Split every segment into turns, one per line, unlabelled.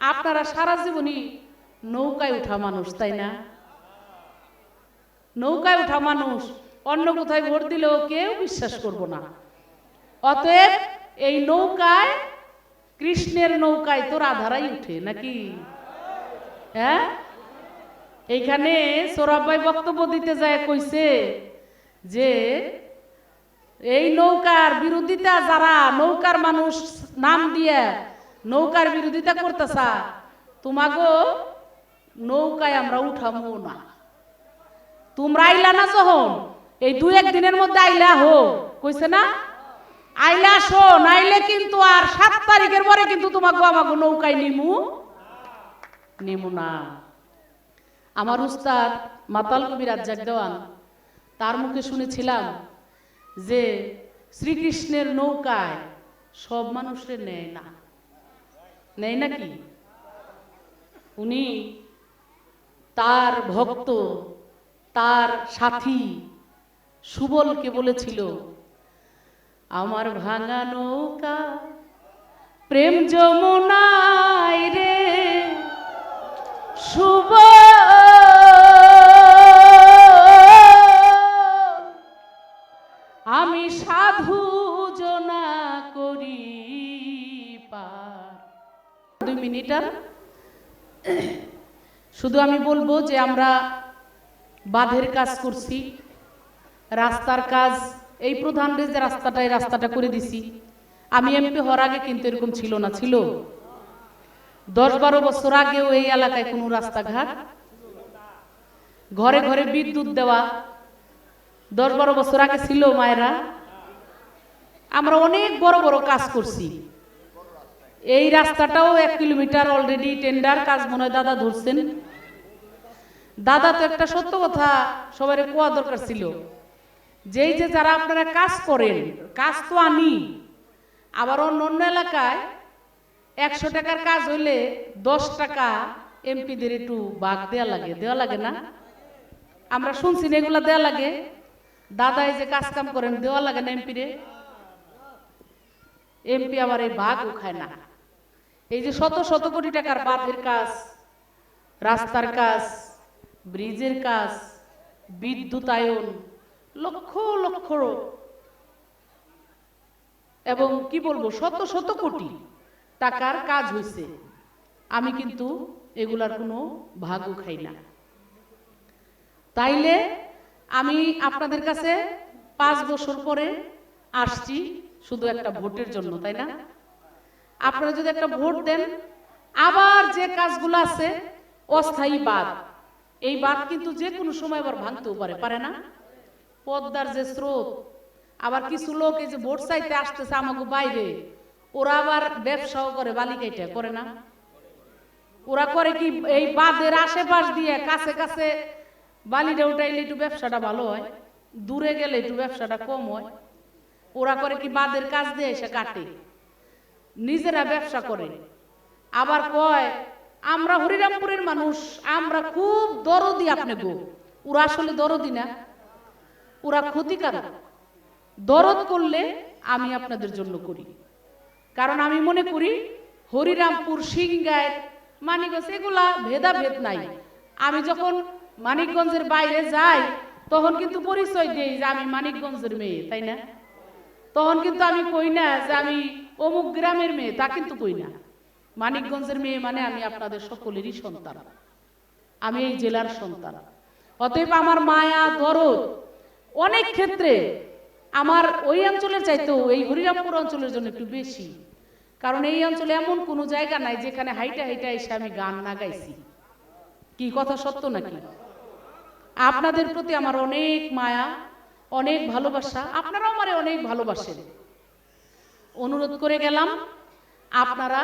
আপনারা সারা জীবনই নৌকায় উঠা মানুষ, তাই না? নৌকায় উঠা মানুষ, অন্য কোথায় ভোট দিলেও কেউ বিশ্বাস করব না। অতএব এই নৌকায়, কৃষ্ণের নৌকায় তো রাধারাই উঠে, নাকি? হ্যাঁ? এইখানে সৌরভ বক্তব্য দিতে যায়, কইছে যে এই নৌকার বিরোধিতা যারা নৌকার মানুষ নাম দিয়ে নৌকার বিরোধিতা করতেছা। তোমাগো নৌকায় আমরা উঠামো না। তোমরা আইলা না যখন? এই দু এক দিনের মধ্যে আইলা হো। কইছে না? আইলা শো নাইলে কিন্তু আর সাত তারিখের পরে কিন্তু তোমাকে আমাকে নৌকায় নিমু নিমু না। আমার উস্তাদ মাতাল কবি রাজ্জাক দেওয়ান, তার মুখে শুনেছিলাম যে শ্রীকৃষ্ণের নৌকায় সব মানুষের নেয় না। নেয় নাকি? উনি তার ভক্ত, তার সাথী সুবলকে বলেছিল, আমার ভাঙা নৌকা প্রেম যমুনায় রে শুভ আর শুধু আমি বলব যে আমরা বাঁধের কাজ করছি, রাস্তার কাজ, এই প্রধান যে রাস্তাটা এই রাস্তাটা করে দিছি। আমি এমপি হওয়ার আগে কিন্তু এরকম ছিল না, ছিল। দশ বারো বছর আগেও এই এলাকায় কোনো রাস্তাঘাট, ঘরে ঘরে বিদ্যুৎ দেওয়া দশ বারো বছর আগে ছিল মায়েরা। আমরা অনেক বড় বড় কাজ করছি। এই রাস্তাটাও এক কিলোমিটার অলরেডি টেন্ডার কাজ মনে হয় দাদা ধরছেন। দাদা তো একটা সত্য কথা সবাই কোয়া দরকার ছিল। যেই যে যারা আপনারা কাজ করেন, কাজ তো আনি, আবার অন্য অন্য এলাকায় একশো টাকার কাজ হইলে দশ টাকা এমপিদের একটু বাঘ দেওয়া লাগে দেওয়া লাগে না? আমরা শুনছি না এগুলা দেওয়া লাগে। দাদা এই যে কাজ কাম করেন, দেওয়া লাগে না এমপিরে? এমপি আবার এই ভাগও খায় না। এই যে শত শত কোটি টাকার বাঁধের কাজ, রাস্তার কাজ, ব্রিজের কাজ বিদ্যুতায়ন লক্ষ লক্ষ এবং কি বলব, শত শত কোটি টাকার কাজ হয়েছে আমি কিন্তু এগুলার কোনো ভাগও খাই না। তাইলে আমি আপনাদের কাছে পাঁচ বছর পরে আসছি শুধু একটা ভোটের জন্য, তাই না? আপনারা যদি একটা ভোট দেন, আবার যে কাজগুলো আছে, অস্থায়ী বাদ। এই বাদ কিন্তু যে কোনো সময় আবার ভাঙতেও পারে পারে না? পদ্মার যে স্রোত, আবার কিছু লোক এই যে ভোট চাইতে আসতেছে আমাকে বাইরে, ওরা আবার ব্যবসাও করে বালিকাইটা করে না? ওরা করে কি এই বাঁধের আশেপাশ দিয়ে কাছে কাছে বালিটা উঠাইলে একটু ব্যবসাটা ভালো হয়, দূরে গেলে একটু ব্যবসাটা কম হয়? ওরা করে কি বাঁধের কাজ দিয়ে এসে কাটে? নিজেরা ব্যবসা করে। আবার কয়, আমরা হরিরামপুরের মানুষ, আমরা খুব দরদি আপনি গো। ওরা আসলে দরদি না। ওরা ক্ষতিকারক। দরদ করলে আমি আপনাদের জন্য করি। কারণ আমি মনে করি, হরিরামপুর সিংগায় মানিকগঞ্জ, এগুলা ভেদাভেদ নাই। আমি যখন মানিকগঞ্জের বাইরে যাই, তখন কিন্তু পরিচয় দিই যে আমি মানিকগঞ্জের মেয়ে, তাই না? তখন কিন্তু আমি কই না যে আমি অমুক গ্রামের মেয়ে, তা কিন্তু কই না। মানিকগঞ্জের মেয়ে মানে আমি আপনাদের সকলেরই সন্তান। আমি এই জেলার সন্তান। অতএব আমার মায়া, দরদ, অনেক ক্ষেত্রে আমার ওই অঞ্চলের চাইতেও এই হরিরামপুর অঞ্চলের জন্য একটু বেশি। কারণ এই অঞ্চলে এমন কোনো জায়গা নাই যেখানে হাইটা হাইটা এসে আমি গান না গাইছি। কি কথা সত্য নাকি? আপনাদের প্রতি আমার অনেক মায়া, অনেক ভালোবাসা। আপনারাও আমারে অনেক ভালোবাসেন। অনুরোধ করে গেলাম, আপনারা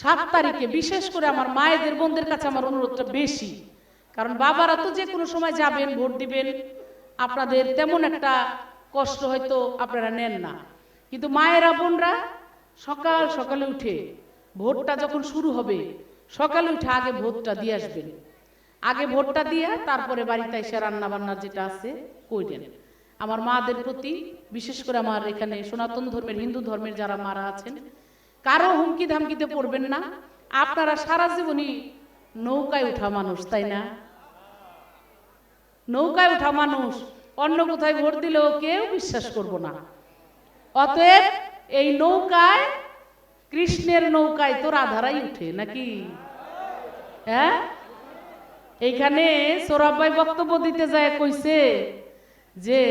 সাত তারিখে, বিশেষ করে আমার মায়েদের, বোনদের কাছে আমার অনুরোধটা বেশি। কারণ বাবারা তো যে কোনো সময় যাবেন, ভোট দিবেন, আপনাদের তেমন একটা কষ্ট হয়তো আপনারা নেন না। কিন্তু মায়েরা, বোনরা সকাল সকালে উঠে ভোটটা যখন শুরু হবে, সকালে উঠে আগে ভোটটা দিয়ে আসবেন। আগে ভোটটা দিয়ে তারপরে বাড়িতে এসে রান্না বান্নার যেটা আছে কইলেন আমার মাদের প্রতি, বিশেষ করে আমার এখানে সনাতন ধর্মের, হিন্দু ধর্মের যারা মারা আছেন, কারও হুমকি ধামকিতে পড়বেন না। আপনারা সারা জীবনই নৌকায় উঠা মানুষ, তাই না? নৌকায় উঠা মানুষ, অন্য কোথায় ভোট দিলেও কেউ বিশ্বাস করব না। অতএব এই নৌকায়, কৃষ্ণের নৌকায় তো রাধারাই উঠে, নাকি? হ্যাঁ? এইখানে সৌরভ বক্তব্য দিতে যায়, কইছে যে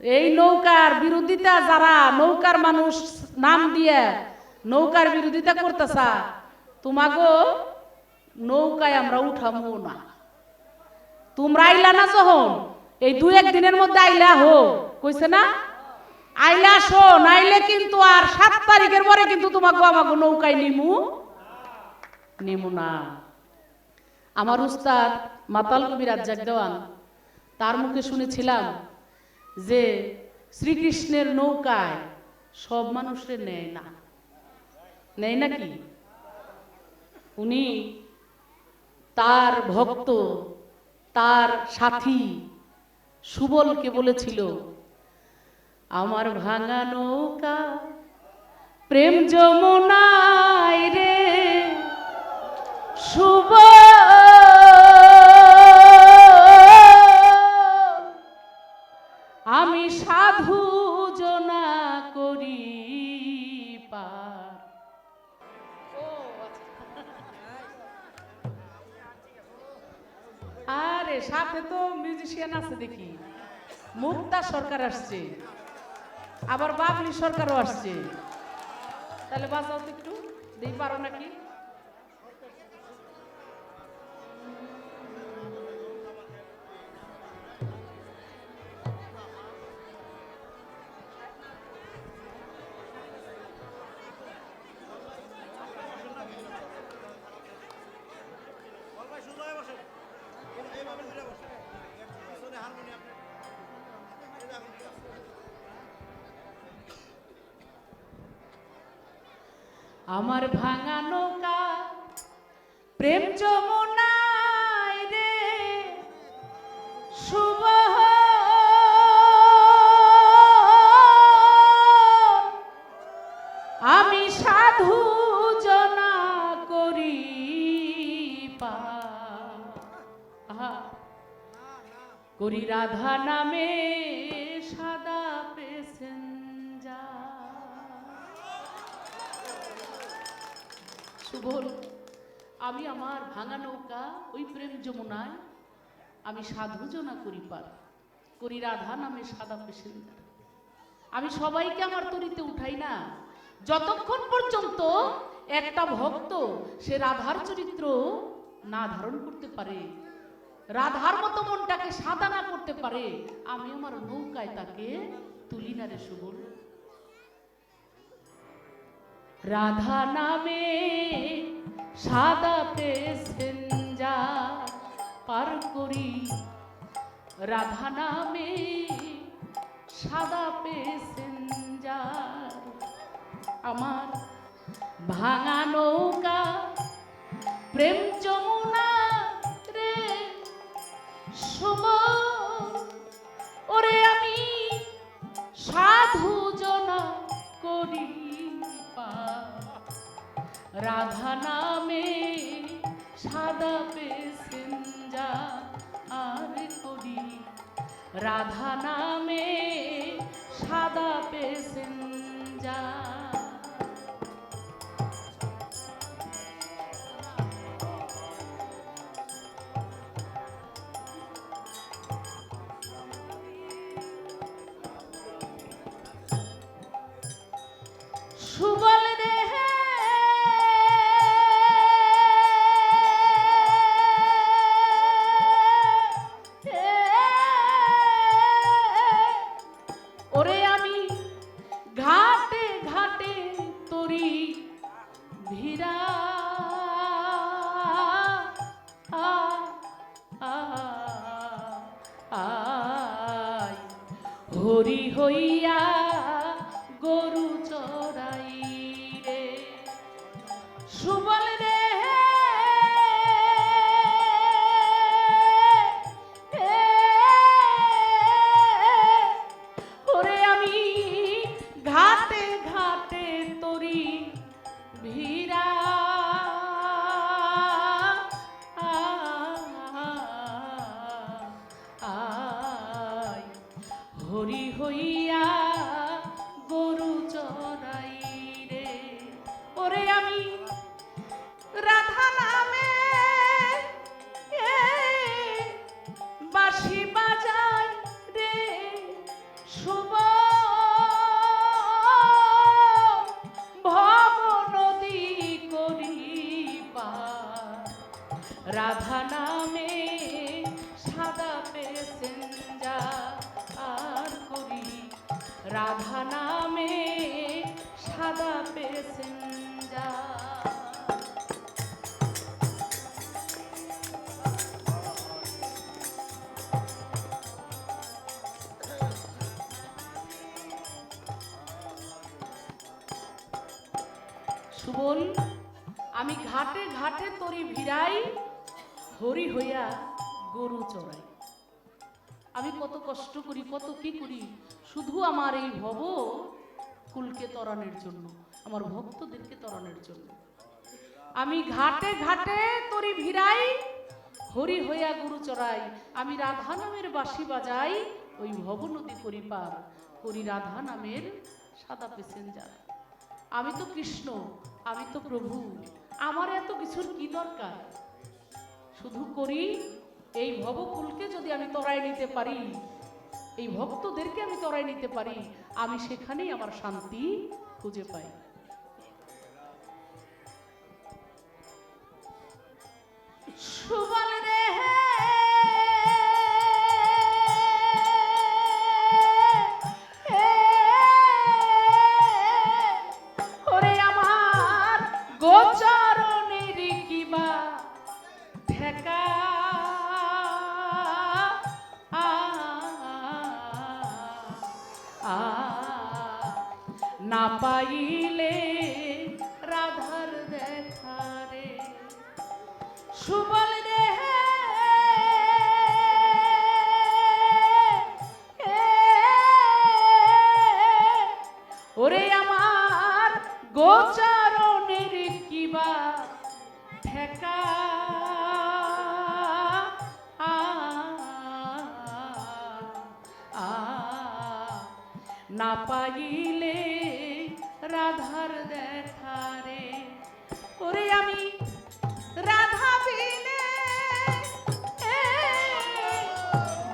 এই নৌকার বিরোধিতা যারা নৌকার মানুষ নাম দিয়ে নৌকার বিরোধিতা করতেছা, তোমাগো নৌকায় আমরা উঠামো না। তোমরা আইলা না যখন? এই দু এক দিনের মধ্যে আইলা হো। কইছে না? আইলা শো নাইলে কিন্তু আর সাত তারিখের পরে কিন্তু তোমাকে আমাকে নৌকায় নিমু নিমু না। আমার উস্তাদ মাতাল কবি রাজ্জাক দেওয়ান তার মুখে শুনেছিলাম যে শ্রীকৃষ্ণের নৌকায় সব মানুষের নেয় না। নেয় নাকি উনি তার ভক্ত, তার সাথী সুবলকে বলেছিল, আমার ভাঙা নৌকা প্রেম যমুনায় রে শুভ সাথে তো মিউজিশিয়ান আছে দেখি। মুক্তা সরকার আসছে। আবার বাবলি সরকারও আসছে। তাহলে বাজাও তো একটু, দিই পারো নাকি? আমার ভাঙা নৌকা প্রেম যমুনায় রে শুভ আমি সাধু জনা করি পার। করি রাধা নামে সাদা সুবল আমি আমার ভাঙা নৌকা ওই প্রেম যমুনায়, আমি সাধুজনা করি পার, করি রাধা নামে সাদা পেশেন্টার আমি সবাইকে আমার তরিতে উঠাই না, যতক্ষণ পর্যন্ত একটা ভক্ত সে রাধার চরিত্র না ধারণ করতে পারে রাধার মতো মনটাকে সাদা না করতে পারে, আমি আমার নৌকায় তাকে তুলি না রে সুবল। রাধা নামে সাদা পেসেঞ্জার পার করি। রাধা নামে সাদা পেসেঞ্জার আমার ভাঙা নৌকা, প্রেম যমুনা রে শুভ ওরে আমি সাধু করি। রাধা নামে সাদা পেসেঞ্জা করি সাদা লইয়া গরু চড়াই রে সুবল রে ওরে আমি ঘাটে ঘাটে তরি ভিড়া হরি হইয়া গরু চড়াই রে। ওরে আমি রাধা নামে বাঁশি বাজাই রে, শুভ ভব নদী করি রাধা নামে সুবল, আমি ঘাটে ঘাটে তরি ভিড়াই, হরি হইয়া গরু চড়াই। আমি কত কষ্ট করি, কত কি করি, শুধু আমার এই ভব কুলকে তরানোর জন্য, আমার ভক্তদেরকে তরানোর জন্য। আমি ঘাটে ঘাটে তরি ভিড়াই, হরি হইয়া গরু চড়াই, আমি রাধা নামের বাঁশি বাজাই, ওই ভব নদী করি পার করি রাধা নামের সাদা প্যাসেঞ্জার আমি তো কৃষ্ণ, আমি তো প্রভু, আমার এত কিছুর কি দরকার? শুধু করি এই ভবকুলকে যদি আমি তরাই নিতে পারি, এই ভক্তদেরকে আমি তরাই নিতে পারি আমি সেখানেই আমার শান্তি খুঁজে পাই। সুবল সুবল রে ওরে আমার গোচারণের কিবা ঠেকা না পাইলে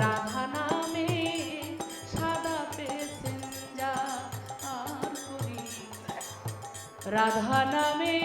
রাধা নামে সাদা পেসেঞ্জা আর করি। রাধা নামে